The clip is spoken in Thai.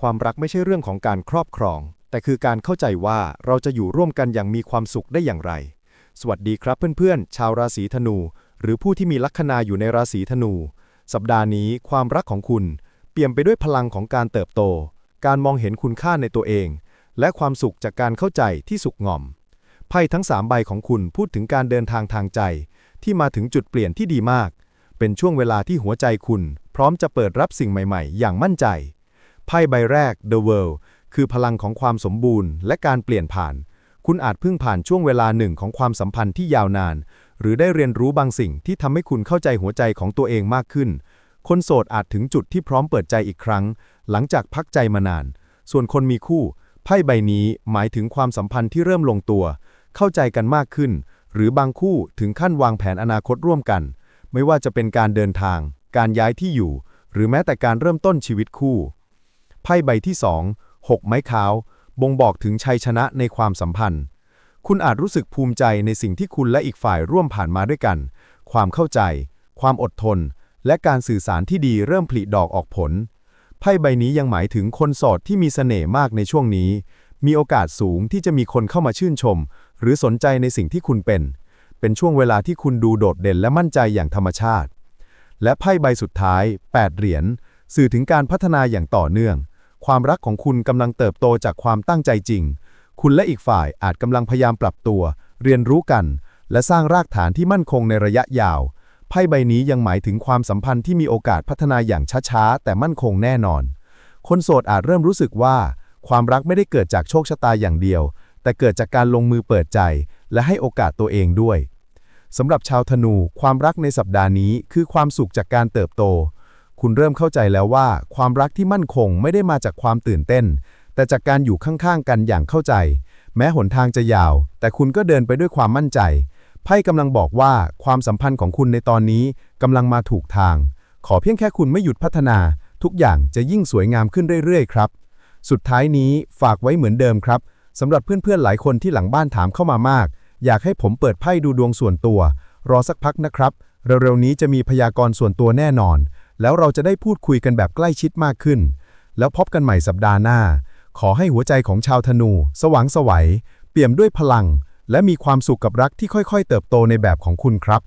ความรักไม่ใช่เรื่องของการครอบครอง แต่คือการเข้าใจว่าเราจะอยู่ร่วมกันอย่างมีความสุขได้อย่างไร สวัสดีครับเพื่อนๆ ชาวราศีธนู หรือผู้ที่มีลัคนาอยู่ในราศีธนู สัปดาห์นี้ความรักของคุณ เปี่ยมไปด้วยพลังของการเติบโต การมองเห็นคุณค่าในตัวเอง และความสุขจากการเข้าใจที่สุขง่อมไพ่ทั้งสามใบของคุณพูดถึงการเดินทางทางใจ ที่มาถึงจุดเปลี่ยนที่ดีมาก เป็นช่วงเวลาที่หัวใจคุณ พร้อมจะเปิดรับสิ่งใหม่ ๆ อย่างมั่นใจ ไพ่ใบแรก The World คือพลังของความสมบูรณ์ และการเปลี่ยนผ่าน คุณอาจเพิ่งผ่านช่วงเวลาหนึ่งของความสัมพันธ์ที่ยาวนาน หรือได้เรียนรู้บางสิ่งที่ทำให้คุณเข้าใจหัวใจของตัวเองมากขึ้น คนโสดอาจถึงจุดที่พร้อมเปิดใจอีกครั้ง หลังจากพักใจมานาน ส่วนคนมีคู่ ไพ่ใบนี้หมายถึงความสัมพันธ์ที่เริ่มลงตัว เข้าใจกันมากขึ้น หรือบางคู่ถึงขั้นวางแผนอนาคตร่วมกัน ไม่ว่าจะเป็นการเดินทาง การย้ายที่อยู่ หรือแม้แต่การเริ่มต้นชีวิตคู่ ไพ่ใบที่2 6ไม้ขาว บ่งบอกถึงชัยชนะในความสัมพันธ์ คุณอาจรู้สึกภูมิใจในสิ่งที่คุณและอีกฝ่ายร่วมผ่านมาด้วยกัน ความเข้าใจ ความอดทน และการสื่อสารที่ดีเริ่มผลิดอกออกผล ไพ่ใบนี้ยังหมายถึงคนโสดที่มีเสน่ห์มากในช่วงนี้ มีโอกาสสูงที่จะมีคนเข้ามาชื่นชม หรือสนใจในสิ่งที่คุณเป็น เป็นช่วงเวลาที่คุณดูโดดเด่นและมั่นใจอย่างธรรมชาติ และไพ่ใบสุดท้าย 8 เหรียญ สื่อถึงการพัฒนาอย่างต่อเนื่อง ความรักของคุณกำลังเติบโตจากความตั้งใจจริง คุณและอีกฝ่ายอาจกำลังพยายามปรับตัว เรียนรู้กัน และสร้างรากฐานที่มั่นคงในระยะยาว ไพ่ใบนี้ยังหมายถึงความสัมพันธ์ที่มีโอกาสพัฒนาอย่างช้าๆ แต่มั่นคงแน่นอน คนโสดอาจเริ่มรู้สึกว่า ความรักไม่ได้เกิดจากโชคชะตาอย่างเดียว แต่เกิดจากการลงมือเปิดใจ และให้โอกาสตัวเองด้วยสำหรับชาวธนู ความรักในสัปดาห์นี้คือความสุขจากการเติบโต คุณเริ่มเข้าใจแล้วว่า ความรักที่มั่นคงไม่ได้มาจากความตื่นเต้น แต่จากการอยู่ข้างๆกันอย่างเข้าใจ แม้หนทางจะยาว แต่คุณก็เดินไปด้วยความมั่นใจ ไพ่กำลังบอกว่าความสัมพันธ์ของคุณในตอนนี้กำลังมาถูกทาง ขอเพียงแค่คุณไม่หยุดพัฒนา ทุกอย่างจะยิ่งสวยงามขึ้นเรื่อยๆครับ สุดท้ายนี้ฝากไว้เหมือนเดิมครับสำหรับเพื่อนๆหลายคนที่หลังบ้านถามเข้ามามาก อยากให้ผมเปิดไพ่ดูดวงส่วนตัว รอสักพักนะครับ เร็วๆนี้จะมีพยากรณ์ส่วนตัวแน่นอน แล้วเราจะได้พูดคุยกันแบบใกล้ชิดมากขึ้น แล้วพบกันใหม่สัปดาห์หน้า ขอให้หัวใจของชาวธนู สว่างไสวัย เปี่ยมด้วยพลัง และมีความสุขกับรักที่ค่อยๆ เติบโตในแบบของคุณครับ